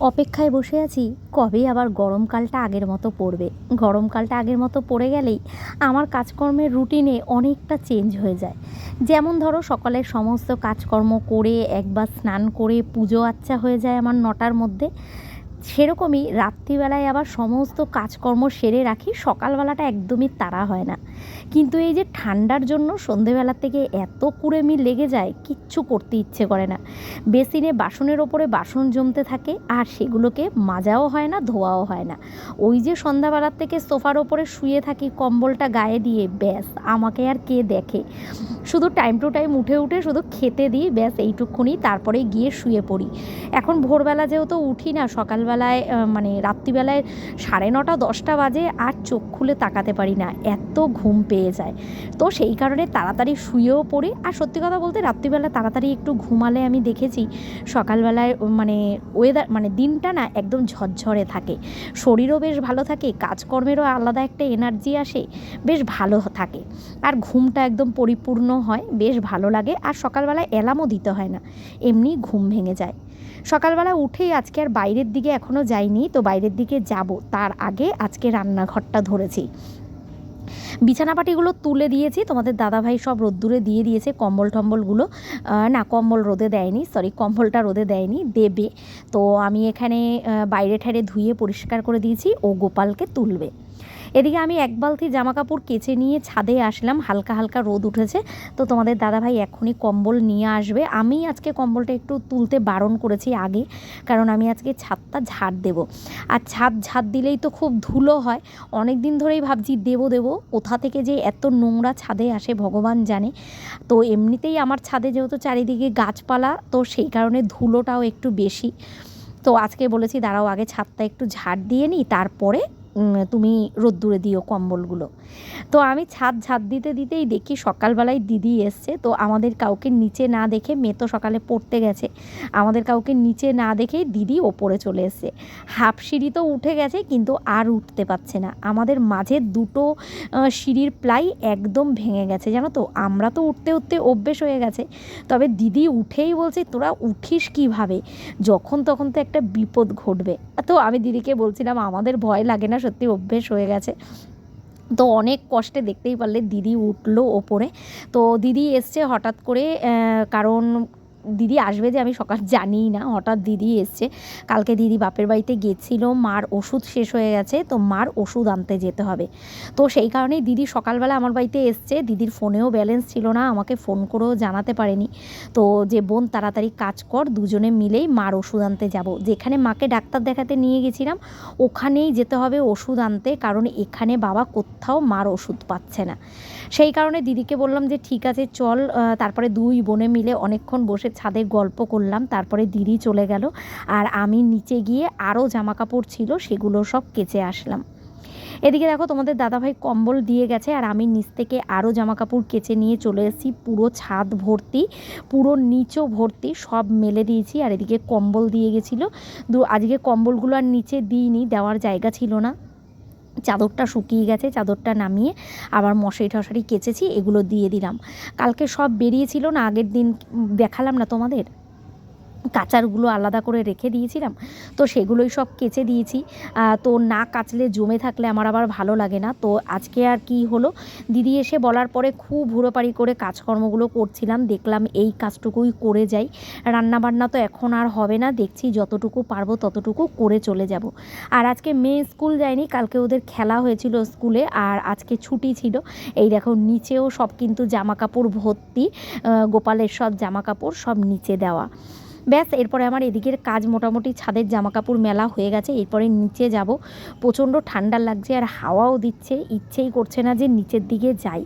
অপেক্ষায় বসে আছি, কবে আবার গরমকালটা আগের মতো পড়বে? গরমকালটা আগের মতো পড়ে গেলেই আমার কাজকর্মের রুটিনে অনেকটা চেঞ্জ হয়ে যায়। যেমন ধরো, সকালের সমস্ত কাজকর্ম করে, একবার স্নান করে, পুজো আচ্ছা হয়ে যায় আমার নটার মধ্যে। সেরকমই রাত্রিবেলায় আবার সমস্ত কাজকর্ম সেরে রাখি, সকালবেলাটা একদমই তাড়া হয় না। কিন্তু এই যে ঠান্ডার জন্য সন্ধেবেলা থেকে এত কুড়েমি লেগে যায়, কিচ্ছু করতে ইচ্ছে করে না। বেসিনে বাসনের ওপরে বাসন জমতে থাকে, আর সেগুলোকে মাজাও হয় না, ধোয়াও হয় না। ওই যে সন্ধ্যাবেলার থেকে সোফার ওপরে শুয়ে থাকি কম্বলটা গায়ে দিয়ে, ব্যাস, আমাকে আর কে দেখে? শুধু টাইম টু টাইম উঠে উঠে শুধু খেতে দিই, ব্যাস, এইটুকুনি তারপরে গিয়ে শুয়ে পড়ি। এখন ভোরবেলা যেহেতু উঠি না সকালবেলায় মানে রাত্রিবেলায় সাড়ে নটা, দশটা বাজে আর চোখ খুলে তাকাতে পারি না, এত ঘুম পেয়ে যায়। তো সেই কারণে তাড়াতাড়ি শুয়েও পড়ি। আর সত্যি কথা বলতে রাত্রিবেলা তাড়াতাড়ি একটু ঘুমালে আমি দেখেছি সকালবেলায় মানে ওয়েদার মানে দিনটা না একদম ঝরঝরে থাকে। শরীরও বেশ ভালো থাকে, কাজকর্মেরও আলাদা একটা এনার্জি আসে, বেশ ভালো থাকে। আর ঘুমটা একদম পরিপূর্ণ হয়, বেশ ভালো লাগে। আর সকালবেলায় অ্যালার্মও দিতে হয় না, এমনি ঘুম ভেঙে যায়। সকালবেলা উঠেই আজকে আর বাইরের দিকে এখনও যাইনি, তো বাইরের দিকে যাব। তার আগে আজকে রান্নাঘরটা ধরেছি। বিছানাপাটিগুলো তুলে দিয়েছি, তোমাদের দাদাভাই সব রোদ্দুরে দিয়ে দিয়েছে কম্বল টম্বলগুলো। না, কম্বল রোদে দেয়নি সরি কম্বলটা রোদে দেয়নি, দেবে। তো আমি এখানে বাইরে ঠারে ধুয়ে পরিষ্কার করে দিয়েছি, ও গোপালকে তুলবে। এদিকে আমি এক বালতি জামা কাপড় কেচে নিয়ে ছাদে আসলাম, হালকা হালকা রোদ উঠেছে। তো তোমাদের দাদাভাই এখনই কম্বল নিয়ে আসবে। আমি আজকে কম্বলটা একটু তুলতে বারণ করেছি আগে, কারণ আমি আজকে ছাদটা ঝাড় দেব। আর ছাদ ঝাড় দিলেই তো খুব ধুলো হয়। অনেক দিন ধরেই ভাবছি, দেব দেব। কোথা থেকে যে এত নোংরা ছাদে আসে ভগবান জানে। তো এমনিতেই আমার ছাদে যেহেতু চারিদিকে গাছপালা, তো সেই কারণে ধুলোটাও একটু বেশি। তো আজকে বলেছি, দাঁড়াও, আগে ছাদটা একটু ঝাড় দিয়ে নিই, তারপরে তুমি রোদ্দুরে দিও কম্বলগুলো। তো আমি ছাদ ঝাড় দিতে, দিতেই দেখি সকালবেলায় দিদি এসছে। তো আমাদের কাউকে নিচে না দেখে মেয়ে তো সকালে পড়তে গেছে। আমাদের কাউকে নিচে না দেখেই দিদি ওপরে চলে এসছে। হাফ সিঁড়ি তো উঠে গেছে, কিন্তু আর উঠতে পারছে না। আমাদের মাঝে দুটো সিঁড়ির প্লাই একদম ভেঙে গেছে, জানো তো? আমরা তো উঠতে উঠতে অভ্যেস হয়ে গেছে। তবে দিদি উঠেই বলছে, তোরা উঠিস কীভাবে? যখন, তখন তো একটা বিপদ ঘটবে। তো আমি দিদিকে বলছিলাম, আমাদের ভয় লাগে না সত্যি অভ্যেস হয়ে গেছে। তো অনেক কষ্টে দেখতেই পারলে দিদি উঠল ওপরে। তো দিদি এসছে হঠাৎ করে কারণ দিদি আসবে যে আমি সকাল জানিই না, হঠাৎ দিদি এসছে। কালকে দিদি বাপের বাড়িতে গেছিল, মার ওষুধ শেষ হয়ে গেছে, তো মার ওষুধ আনতে যেতে হবে। তো সেই কারণেই দিদি সকালবেলা আমার বাড়িতে এসছে, দিদির ফোনেও ব্যালেন্স ছিল না, আমাকে ফোন করেও জানাতে পারেনি। তো যে বোন, তাড়াতাড়ি কাজ কর, দুজনে মিলেই মার ওষুধ আনতে যাব। যেখানে মাকে ডাক্তার দেখাতে নিয়ে গেছিলাম, ওখানেই যেতে হবে ওষুধ আনতে, কারণ এখানে বাবা কোথাও মার ওষুধ পাচ্ছে না। সেই কারণে দিদিকে বললাম যে, ঠিক আছে, চল। তারপরে দুই বোনে মিলে অনেকক্ষণ বসে ছাদে গল্প করলাম, তারপরে দিদি চলে গেল আর আমি নিচে গিয়ে আরও জামা কাপড় ছিল, সেগুলো সব কেচে আসলাম। এদিকে দেখো তোমাদের দাদাভাই কম্বল দিয়ে গেছে আর আমি নিচ থেকে আরও জামা কাপড় কেচে নিয়ে চলে এসেছি। পুরো ছাদ ভর্তি, পুরো নিচও ভর্তি, সব মেলে দিয়েছি আর এদিকে কম্বল দিয়ে গেছিল। আজকে কম্বলগুলো আর নিচে দিইনি, দেওয়ার জায়গা ছিল না। চাদরটা শুকিয়ে গেছে, চাদরটা নামিয়ে আবার মশারি টশারি কেচেছি, এগুলো দিয়ে দিলাম। কালকে সব বেরিয়েছিল না, আগের দিন দেখালাম না তোমাদের? কাচারগুলো আলাদা করে রেখে দিয়েছিলাম। তো সেগুলোই সব কেচে দিয়েছি। তো না কাচলে জমে থাকলে আমার আবার ভালো লাগে না। তো আজকে আর কি হলো? দিদি এসে বলার পরে খুব হুড়োপাড়ি করে কাজকর্মগুলো করছিলাম। দেখলাম এই কাজটুকুই করে যাই। রান্নাবান্না তো এখন আর হবে না। দেখছি যতটুকু পারব ততটুকু করে চলে যাব। আর আজকে মেয়ে স্কুল যায়নি। কালকে ওদের খেলা হয়েছিল স্কুলে আর আজকে ছুটি ছিল। এই দেখো নিচেও সব কিন্তু জামা কাপড় ভর্তি গোপালের সব জামা কাপড় সব নিচে দেওয়া। ব্যাস, এরপরে আমার এদিকের কাজ মোটামুটি ছাদের জামা কাপড় মেলা হয়ে গেছে। এরপরে নিচে যাব। প্রচণ্ড ঠান্ডা লাগছে আর হাওয়াও দিচ্ছে। ইচ্ছেই করছে না যে নিচের দিকে যাই।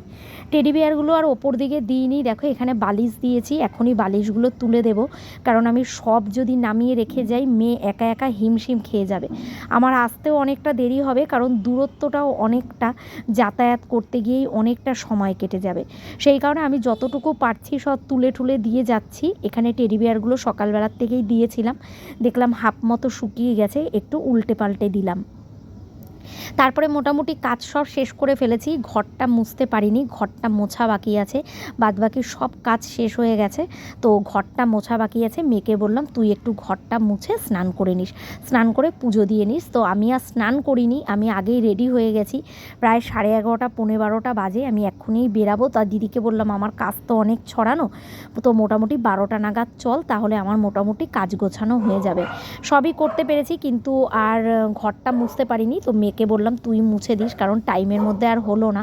টেডি বিয়ারগুলো আর ওপর দিকে দিইনি। দেখো, এখানে বালিশ দিয়েছি। এখনই বালিশগুলো তুলে দেব। কারণ আমি সব যদি নামিয়ে রেখে যাই, মেয়ে একা একা হিমশিম খেয়ে যাবে। আমার আসতেও অনেকটা দেরি হবে, কারণ দূরত্বটাও অনেকটা যাতায়াত করতে গিয়েই অনেকটা সময় কেটে যাবে। সেই কারণে আমি যতটুকু পারছি সব তুলে টুলে দিয়ে যাচ্ছি। এখানে টেডি বিয়ারগুলো সকালবেলার থেকেই দিয়েছিলাম। দেখলাম হাফ মতো শুকিয়ে গেছে একটু উল্টে পাল্টে দিলাম। তারপরে মোটামুটি কাজ সব শেষ করে ফেলেছি, ঘরটা মুছতে পারিনি, ঘরটা মোছা বাকি আছে বাদ বাকি সব কাজ শেষ হয়ে গেছে, তো ঘরটা মোছা বাকি আছে, মেয়েকে বললাম, তুই একটু ঘরটা মুছে স্নান করে নিস। স্নান করে পুজো দিয়ে নিস, তো আমি আর স্নান করিনি, আমি আগেই রেডি হয়ে গেছি, প্রায় সাড়ে এগারোটা পনেরো বারোটা বাজে, আমি এক্ষুনি বেরাবো তার দিদিকে বললাম, আমার কাজ তো অনেক ছড়ানো, তো মোটামুটি বারোটা নাগাদ চল, তাহলে আমার মোটামুটি কাজ গোছানো হয়ে যাবে। সবই করতে পেরেছি, কিন্তু আর ঘরটা মুছতে পারিনি, তো মেয়েকে বললাম তুই মুছে দিস, কারণ টাইমের মধ্যে আর হলো না।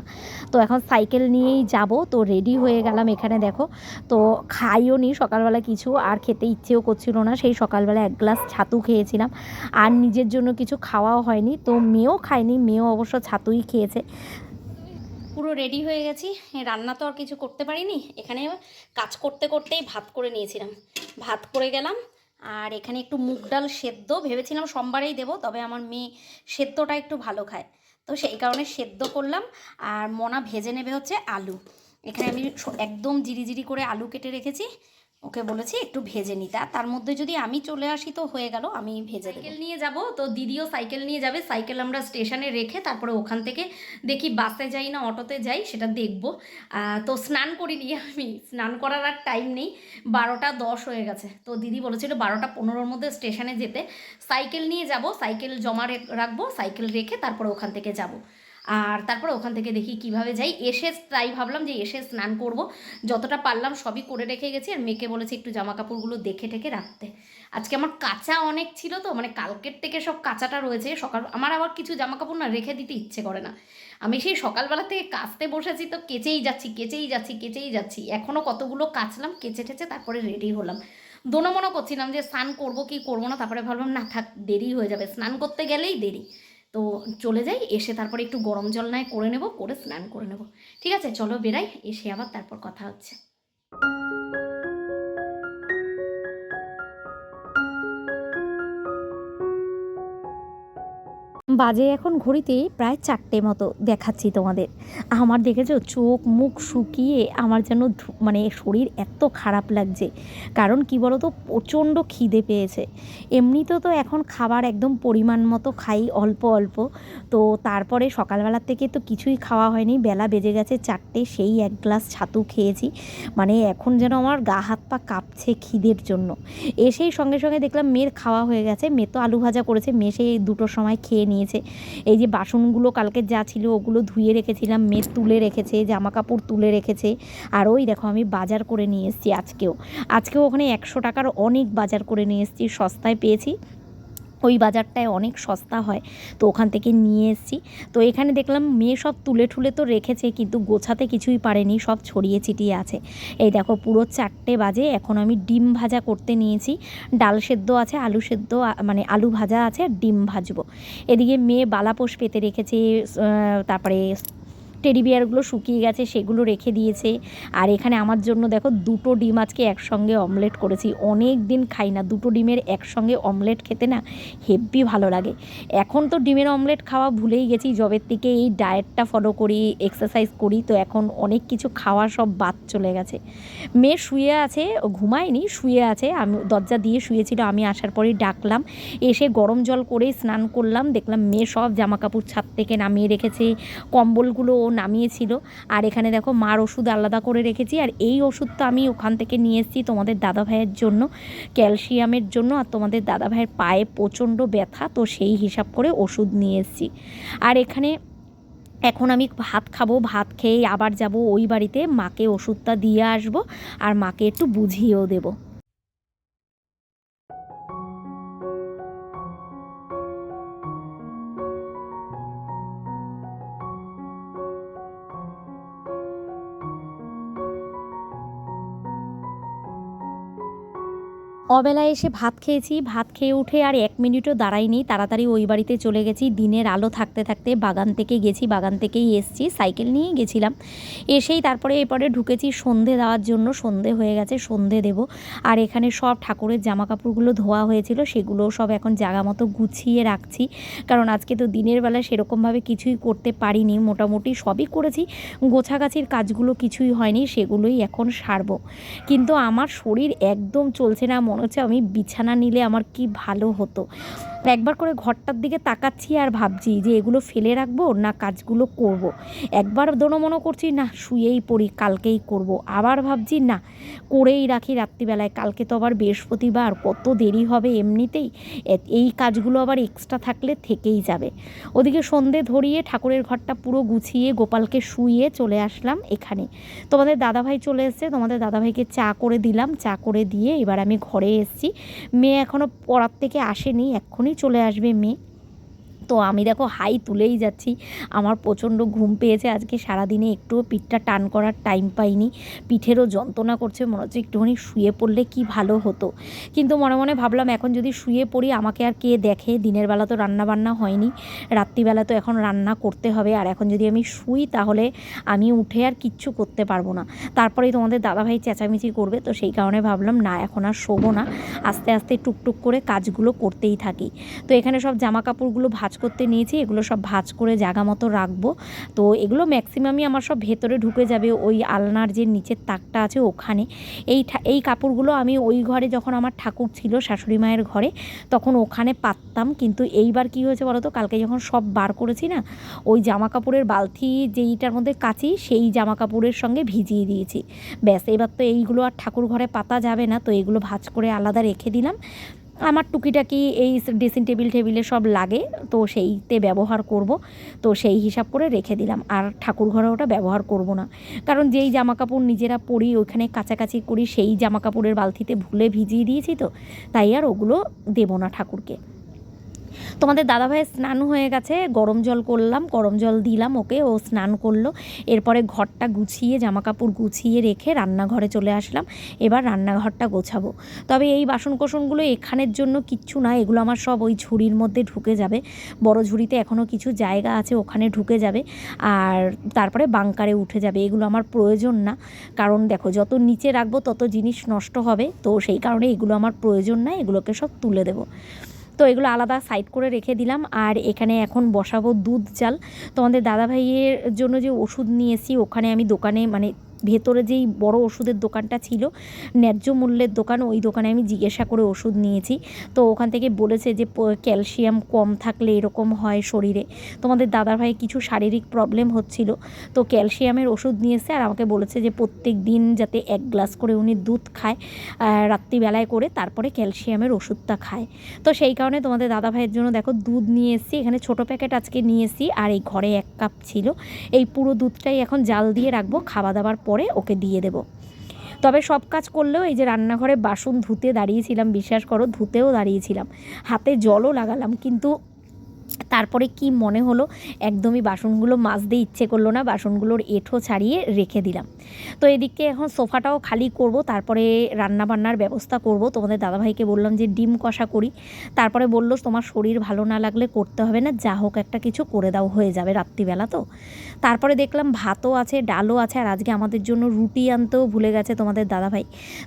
তো এখন সাইকেল নিয়েই যাব, তো রেডি হয়ে গেলাম এখানে দেখো। তো খাইও নি সকালবেলা কিছু, আর খেতে ইচ্ছেও করছিল না, সেই সকালবেলা এক গ্লাস ছাতু খেয়েছিলাম। আর নিজের জন্য কিছু খাওয়াও হয়নি, তো মেয়েও খায়নি, মেয়েও অবশ্য ছাতুই খেয়েছে। পুরো রেডি হয়ে গেছি, রান্না তো আর কিছু করতে পারিনি। এখানে কাজ করতে করতেই ভাত করে নিয়েছিলাম। ভাত করে গেলাম আর এখানে একটু মুগ ডাল সেদ্ধ ভেবেছিলাম সোমবারেই দেবো, তবে আমার মেয়ে সেদ্ধটা একটু ভালো খায়। তো সেই কারণে সেদ্ধ করলাম, আর মনা ভেজে নেবে হচ্ছে আলু। এখানে আমি একদম জিরি জিরি করে আলু কেটে রেখেছি। ওকে বলেছি একটু ভেজে নিতে। আর তার মধ্যে যদি আমি চলে আসি তো হয়ে গেল, আমি ভেজে সাইকেল নিয়ে যাব, তো দিদিও সাইকেল নিয়ে যাবে। সাইকেল আমরা স্টেশনে রেখে তারপরে ওখান থেকে দেখি বাসে যাই না অটোতে যাই, সেটা দেখব। তো স্নান করিনি আমি, স্নান করার আর টাইম নেই। বারোটা দশ হয়ে গেছে। তো দিদি বলেছিল বারোটা পনেরোর মধ্যে স্টেশনে যেতে। সাইকেল নিয়ে যাব, সাইকেল জমা রাখব, সাইকেল রেখে তারপরে ওখান থেকে যাব। আর তারপরে ওখান থেকে দেখি কীভাবে যাই। এসে তাই ভাবলাম যে এসে স্নান করব। যতটা পারলাম সবই করে রেখে গেছি আর মেয়েকে বলেছি একটু জামা কাপড়গুলো দেখে টেকে রাখতে। আজকে আমার কাঁচা অনেক ছিল তো মানে কালকের থেকে সব কাঁচাটা রয়েছে। সকাল আমার আবার কিছু জামা কাপড় না রেখে দিতে ইচ্ছে করে না। আমি সেই সকালবেলা থেকে কাচতে বসেছি তো কেচেই যাচ্ছি কেচেই যাচ্ছি কেচেই যাচ্ছি। এখনও কতগুলো কাচলাম, কেচে টেচে তারপরে রেডি হলাম। দোনো মনে করছিলাম যে স্নান করব কি করব না, তারপরে ভাবলাম না থাক, দেরি হয়ে যাবে। স্নান করতে গেলেই দেরি। তো চলে যাই, এসে তারপরে একটু গরম জল নয় করে নেব, করে স্নান করে নেব। ঠিক আছে? চলো বেরাই, এসে আবার তারপর কথা হচ্ছে। বাজে এখন ঘড়িতে প্রায় চারটে মতো দেখাচ্ছি তোমাদের। আমার দেখেছ চোখ মুখ শুকিয়ে আমার যেন মানে শরীর এত খারাপ লাগছে। কারণ কি বলো তো প্রচণ্ড খিদে পেয়েছে। এমনিতেও তো এখন খাবার একদম পরিমাণ মতো খাই অল্প অল্প। তো তারপরে সকালবেলার থেকে তো কিছুই খাওয়া হয়নি। বেলা বেজে গেছে চারটে, সেই এক গ্লাস ছাতু খেয়েছি। মানে এখন যেন আমার গা হাত পা কাঁপছে খিদের জন্য। এসেই সঙ্গে সঙ্গে দেখলাম মেয়ের খাওয়া হয়ে গেছে। মেয়ে তো আলু ভাজা করেছে। মেয়ে সেই দুটোর সময় খেয়ে নিয়েছে এই যে বাসনগুলো কালকে যা ছিল ওগুলো ধুয়ে রেখেছিলাম মেয়ে তুলে রেখেছে জামা কাপড় তুলে রেখেছে। আর ওই দেখো আমি বাজার করে নিয়ে এসেছি আজকেও। আজকেও ওখানে একশো টাকার অনেক বাজার করে নিয়ে এসেছি, সস্তায় পেয়েছি। ওই বাজারটায় অনেক সস্তা হয়, তো ওখান থেকে নিয়ে এসেছি। তো এখানে দেখলাম মেয়ে সব তুলে ঠুলে তো রেখেছে, কিন্তু গোছাতে কিছুই পারেনি, সব ছড়িয়ে ছিটিয়ে আছে। এই দেখো পুরো চারটে বাজে, এখন আমি ডিম ভাজা করতে নিয়েছি। ডাল সেদ্ধ আছে, আলু সেদ্ধ মানে আলু ভাজা আছে ডিম ভাজবো। এদিকে মেয়ে বালাপোষ পেতে রেখেছে তারপরে টেডি বিয়ারগুলো শুকিয়ে গেছে, সেগুলো রেখে দিয়েছে। আর এখানে আমার জন্য দেখো দুটো ডিম আজকে একসঙ্গে অমলেট করেছি। অনেক দিন খাই না, দুটো ডিমের একসঙ্গে অমলেট খেতে না হেব্বি ভালো লাগে। এখন তো ডিমের অমলেট খাওয়া ভুলেই গেছি জবের থেকে এই ডায়েটটা ফলো করি এক্সারসাইজ করি, তো এখন অনেক কিছু খাওয়া সব বাদ চলে গেছে। মেয়ে শুয়ে আছে ঘুমায়নি, শুয়ে আছে, আমি দরজা দিয়ে শুয়েছিল, আমি আসার পরেই ডাকলাম। এসে গরম জল করেই স্নান করলাম, দেখলাম মেয়ে সব জামা কাপড় ছাদ থেকে নামিয়ে রেখেছে, কম্বলগুলো ও নামিয়েছিল। আর এখানে দেখো মার ওষুধ আলাদা করে রেখেছি। আর এই ওষুধটা আমি ওখান থেকে নিয়ে এসেছি তোমাদের দাদা ভাইয়ের জন্য, ক্যালসিয়ামের জন্য। আর তোমাদের দাদা ভাইয়ের পায়ে প্রচণ্ড ব্যথা, তো সেই হিসাব করে ওষুধ নিয়ে এসেছি। আর এখানে এখন আমি ভাত খাব, ভাত খেয়ে আবার যাব ওই বাড়িতে। মাকে ওষুধটা দিয়ে আসব, আর মাকে একটু বুঝিয়েও দেবো। অবেলায় এসে ভাত খেয়েছি, ভাত খেয়ে উঠে আর এক মিনিটও দাঁড়াইনি। তাড়াতাড়ি ওই বাড়িতে চলে গেছি। দিনের আলো থাকতে থাকতে বাগান থেকে গেছি, বাগান থেকেই এসছি, সাইকেল নিয়েই গেছিলাম। এসেই তারপরে এরপরে ঢুকেছি সন্ধে দেওয়ার জন্য, সন্ধে হয়ে গেছে, সন্ধে দেব। আর এখানে সব ঠাকুরের জামা কাপড়গুলো ধোয়া হয়েছিল সেগুলো সব এখন জায়গা মতো গুছিয়ে রাখছি। কারণ আজকে তো দিনের বেলা সেরকমভাবে কিছুই করতে পারিনি। মোটামুটি সবই করেছি। গোছাগাছির কাজগুলো কিছুই হয়নি, সেগুলোই এখন সারবো। কিন্তু আমার শরীর একদম চলছে না, মনে হচ্ছে আমি বিছানা নিলে আমার কি ভালো হতো। একবার করে ঘরটার দিকে তাকাচ্ছি আর ভাবছি যে এগুলো ফেলে রাখব না কাজগুলো করব। একবার দোনো করছি, না, শুয়েই পড়ি, কালকেই করব। আবার ভাবছি, না, করেই রাখি রাত্রিবেলায়। কালকে তো আবার বৃহস্পতিবার, কত দেরি হবে এমনিতেই? এই কাজগুলো আবার এক্সট্রা থাকলে থেকেই যাবে। ওদিকে সন্ধে ধরিয়ে ঠাকুরের ঘরটা পুরো গুছিয়ে গোপালকে শুয়ে চলে আসলাম এখানে। তোমাদের দাদাভাই চলে এসছে, তোমাদের দাদাভাইকে চা করে দিলাম। চা করে দিয়ে এবার আমি ঘরে এসেছি। মেয়ে এখনও পড়ার থেকে আসেনি এক্ষুনি চলে আসবে মেয়ে। তো আমি দেখো হাই তুলেই যাচ্ছি। আমার প্রচণ্ড ঘুম পেয়েছে। আজকে সারাদিনে একটুও পিঠটা টান করার টাইম পাইনি। পিঠেরও যন্ত্রণা করছে। মনে হচ্ছে একটুখানি শুয়ে পড়লে কি ভালো হতো। কিন্তু মনে মনে ভাবলাম, এখন যদি শুয়ে পড়ি, আমাকে আর কে দেখে? দিনের বেলা তো রান্না বান্না হয়নি। রাত্রিবেলা তো এখন রান্না করতে হবে। আর এখন যদি আমি শুই, তাহলে আমি উঠে আর কিচ্ছু করতে পারব না। তারপরেই তোমাদের দাদাভাই চেঁচামেচি করবে। তো সেই কারণে ভাবলাম, না, এখন আর শোবো না। আস্তে আস্তে টুকটুক করে কাজগুলো করতেই থাকি। তো এখানে সব জামা কাপড়গুলো ভাঁজ করতে নিয়েছি, এগুলো সব ভাঁজ করে জায়গা মতো রাখব। তো এগুলো ম্যাক্সিমামই আমার সব ভেতরে ঢুকে যাবে ওই আলনার যে নিচের তাকটা আছে ওখানে। এই এই কাপড়গুলো আমি ওই ঘরে যখন আমার ঠাকুর ছিল, শাশুড়ি মায়ের ঘরে, তখন ওখানে পাততাম। কিন্তু এইবার কি হয়েছে বলো তো, কালকে যখন সব বার করেছি না, ওই জামা কাপড়ের বালতি যেইটার মধ্যে কাচি, সেই জামা কাপড়ের সঙ্গে ভিজিয়ে দিয়েছি। ব্যাস, এবার তো এইগুলো আর ঠাকুর ঘরে পাতা যাবে না, তো এগুলো ভাজ করে আলাদা রেখে দিলাম। আমার টুকিটাকি এই ড্রেসিং টেবিল টেবিলে সব লাগে, তো সেইতে ব্যবহার করব। তো সেই হিসাব করে রেখে দিলাম, আর ঠাকুর ঘরে ওটা ব্যবহার করব না। কারণ যেই জামা কাপড় নিজেরা পরি, ওইখানে কাছাকাছি করি, সেই জামা কাপড়ের বালতিতে ভুলে ভিজিয়ে দিয়েছি তো, তাই আর ওগুলো দেবো না ঠাকুরকে। তোমাদের দাদাভাই স্নান হয়ে গেছে, গরম জল করলাম, গরম জল দিলাম ওকে, ও স্নান করল। এরপরে ঘরটা গুছিয়ে জামা কাপড় গুছিয়ে রেখে রান্নাঘরে চলে আসলাম। এবার রান্নাঘরটা গোছাবো। তবে এই বাসন কোসনগুলো এখানের জন্য কিচ্ছু না, এগুলো আমার সব ওই ঝুড়ির মধ্যে ঢুকে যাবে। বড় ঝুড়িতে এখনও কিছু জায়গা আছে, ওখানে ঢুকে যাবে। আর তারপরে বাংকারে উঠে যাবে, এগুলো আমার প্রয়োজন না। কারণ দেখো, যত নিচে রাখব তত জিনিস নষ্ট হবে। তো সেই কারণে এগুলো আমার প্রয়োজন না, এগুলোকে সব তুলে দেবো। তো এগুলো আলাদা সাইড করে রেখে দিলাম। আর এখানে এখন বসাবো দুধ চাল। তো আমাদের দাদা দাদাভাইয়ের জন্য যে ওষুধ নিয়েছি, ওখানে আমি দোকানে মানে ভেতরে যেই বড় ওষুধের দোকানটা ছিল, ন্যায্য মূল্যের দোকান, ওই দোকানে আমি জিজ্ঞাসা করে ওষুধ নিয়েছি। তো ওখান থেকে বলেছে যে ক্যালসিয়াম কম থাকলে এরকম হয় শরীরে। তোমাদের দাদার ভাই কিছু শারীরিক প্রবলেম হচ্ছিল, তো ক্যালসিয়ামের ওষুধ নিয়ে এসে আর আমাকে বলেছে যে, প্রত্যেক দিন যাতে এক গ্লাস করে উনি দুধ খায় রাত্রিবেলায় করে তারপরে ক্যালসিয়ামের ওষুধটা খায়। তো সেই কারণে তোমাদের দাদা ভাইয়ের জন্য দেখো দুধ নিয়ে এসেছি, এখানে ছোটো প্যাকেট আজকে নিয়ে এসেছি আর এই ঘরে এক কাপ ছিল। এই পুরো দুধটাই এখন জাল দিয়ে রাখব, খাওয়া দাওয়ার পরে ওকে দিয়ে দেব। তবে সব কাজ করলেও এই যে রান্নাঘরে বাসন ধুতে দাঁড়িয়েছিলাম, বিশ্বাস করো, ধুতেও দাঁড়িয়েছিলাম। হাতে জলও লাগালাম, কিন্তু তারপরে কি মনে হলো? একদমই বাসনগুলো মাজতে ইচ্ছে করল না, বাসনগুলোর এঁঠো ছাড়িয়ে রেখে দিলাম। তো এদিকে এখন সোফাটাও খালি করব, তারপরে রান্না বান্নার ব্যবস্থা করব। তোমাদের দাদাভাইকে বললাম যে ডিম কষা করি। তারপরে বলল, তোমার শরীর ভালো না লাগলে করতে হবে না, যা হোক একটা কিছু করে দাও, হয়ে যাবে রাত্রিবেলা তো। তারপরে দেখলাম ভাতও আছে, ডালও আছে, আর আজকে আমাদের জন্য রুটি আনতেও ভুলে গেছে তোমাদের দাদাভাই।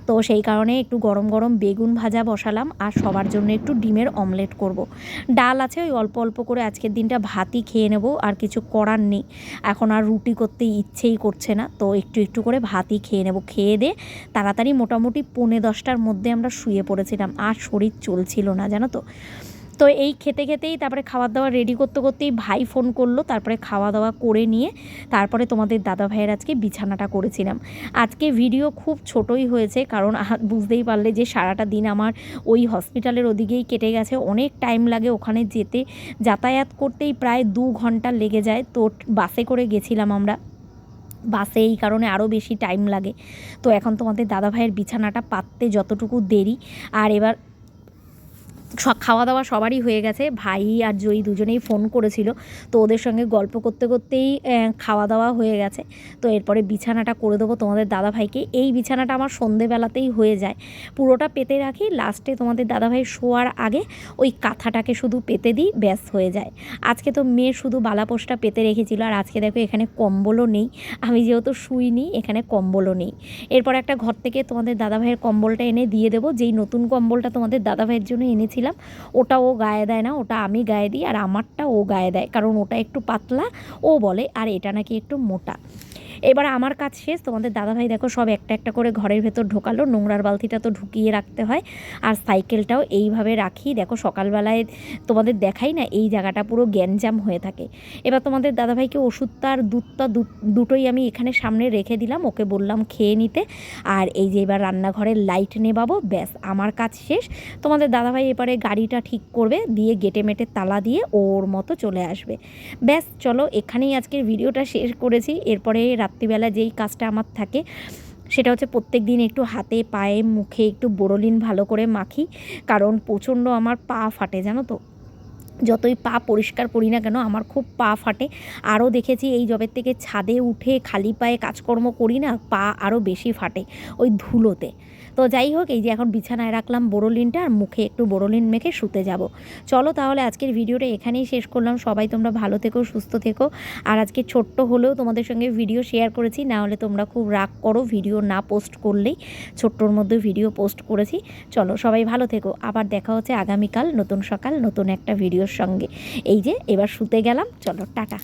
তো সেই কারণে একটু গরম গরম বেগুন ভাজা বসালাম, আর সবার জন্য একটু ডিমের অমলেট করব। ডাল আছে ওই অল্প অল্প করে আজকের দিনটা ভাতই খেয়ে নেব, আর কিছু করার নেই। এখন আর রুটি করতে ইচ্ছেই করছে না, তো একটু একটু করে ভাতই খেয়ে নেব। খেয়ে দিয়ে তাড়াতাড়ি মোটামুটি পৌনে দশটার মধ্যে আমরা শুয়ে পড়েছিলাম, আর শরীর চলছিল না, জানো তো। তো এই খেতে খেতেই তারপরে খাবার দাবার রেডি করতে করতেই ভাই ফোন করল, তারপরে খাওয়া দাওয়া করে নিয়ে তারপরে তোমাদের দাদা ভাইয়ের আজকে বিছানাটা করেছিলাম। আজকে ভিডিও খুব ছোটই হয়েছে, কারণ বুঝতেই পারলে যে সারাটা দিন আমার ওই হসপিটালের ওদিকেই কেটে গেছে। অনেক টাইম লাগে ওখানে যেতে। যাতায়াত করতেই প্রায় দু ঘণ্টা লেগে যায়। তো বাসে করে গেছিলাম আমরা। বাসে এই কারণে আরও বেশি টাইম লাগে। তো এখন তোমাদের দাদা ভাইয়ের বিছানাটা পাততে যতটুকু দেরি। আর এবার খাওয়া দাওয়া সবারই হয়ে গেছে। ভাই আর জয়ী দুজনেই ফোন করেছিল। তো ওদের সঙ্গে গল্প করতে করতেই খাওয়া দাওয়া হয়ে গেছে। তো এরপরে বিছানাটা করে দেবো তোমাদের দাদা ভাইকে এই বিছানাটা আমার সন্ধেবেলাতেই হয়ে যায়। পুরোটা পেতে রাখি লাস্টে তোমাদের দাদাভাই শোয়ার আগে ওই কাঁথাটাকে শুধু পেতে দিই, ব্যাস হয়ে যায়। আজকে তো মেয়ে শুধু বালাপোষটা পেতে রেখেছিল, আর আজকে দেখো এখানে কম্বলও নেই। আমি যেহেতু শুইনি, এখানে কম্বলও নেই। এরপর একটা ঘর থেকে তোমাদের দাদাভাইয়ের কম্বলটা এনে দিয়ে দেবো। যেই নতুন কম্বলটা তোমাদের দাদাভাইয়ের জন্য এনেছিলাম ওটা ও গায়ে দেয় না, ওটা আমি গায়ে দিই আর আমারটা ও গায়ে দেয়, কারণ ওটা একটু পাতলা, ও বলে, আর এটা নাকি একটু মোটা। এবার আমার কাজ শেষ। তোমাদের দাদাভাই দেখো সব একটা একটা করে ঘরের ভেতর ঢোকালো, নোংরার বালতিটা তো ঢুকিয়ে রাখতে হয়। আর সাইকেলটাও এইভাবে রাখি। দেখো সকালবেলায় তোমাদের দেখাই না, এই জায়গাটা পুরো গ্যাঞ্জাম হয়ে থাকে। এবার তোমাদের দাদাভাইকে ওষুধটা আর দুধটা দুটোই আমি এখানে সামনে রেখে দিলাম। ওকে বললাম খেয়ে নিতে। আর এই যে এবার রান্নাঘরের লাইট নেবাবো, ব্যাস, আমার কাজ শেষ। তোমাদের দাদাভাই এবারে গাড়িটা ঠিক করবে, দিয়ে গেটে মেটে তালা দিয়ে ওর মতো চলে আসবে। ব্যাস, চলো এখানেই আজকের ভিডিওটা শেষ করেছি। এরপরে রাত্রিবেলা যেই কাজটা আমার থাকে, সেটা হচ্ছে প্রত্যেক দিন একটু হাতে, পায়ে, মুখে একটু বোরোলিন ভালো করে মাখি, কারণ প্রচণ্ড আমার পা ফাটে, জানো তো? যতই পা পরিষ্কার করি না কেন, আমার খুব পা ফাটে। আরও দেখেছি এই জবের থেকে ছাদে উঠে খালি পায়ে কাজকর্ম করি না, পা আরও বেশি ফাটে ওই ধুলোতে। তো যাই হোক, এই যে এখন বিছানায় রাখলাম বোরোলিনটা আর মুখে একটু বোরোলিন মেখে শুতে যাব। চলো তাহলে আজকের ভিডিওটা এখানেই শেষ করলাম। সবাই তোমরা ভালো থেকো, সুস্থ থেকো। আর আজকে ছোট্ট হলেও তোমাদের সঙ্গে ভিডিও শেয়ার করেছি, না হলে তোমরা খুব রাগ করো ভিডিও না পোস্ট করলেই। ছোট্টর মধ্যে ভিডিও পোস্ট করেছি। চলো সবাই ভালো থেকো। আবার দেখা হচ্ছে আগামীকাল নতুন সকাল, নতুন একটা ভিডিওর সঙ্গে। এই যে, এবার শুতে গেলাম। চলো, টাটা।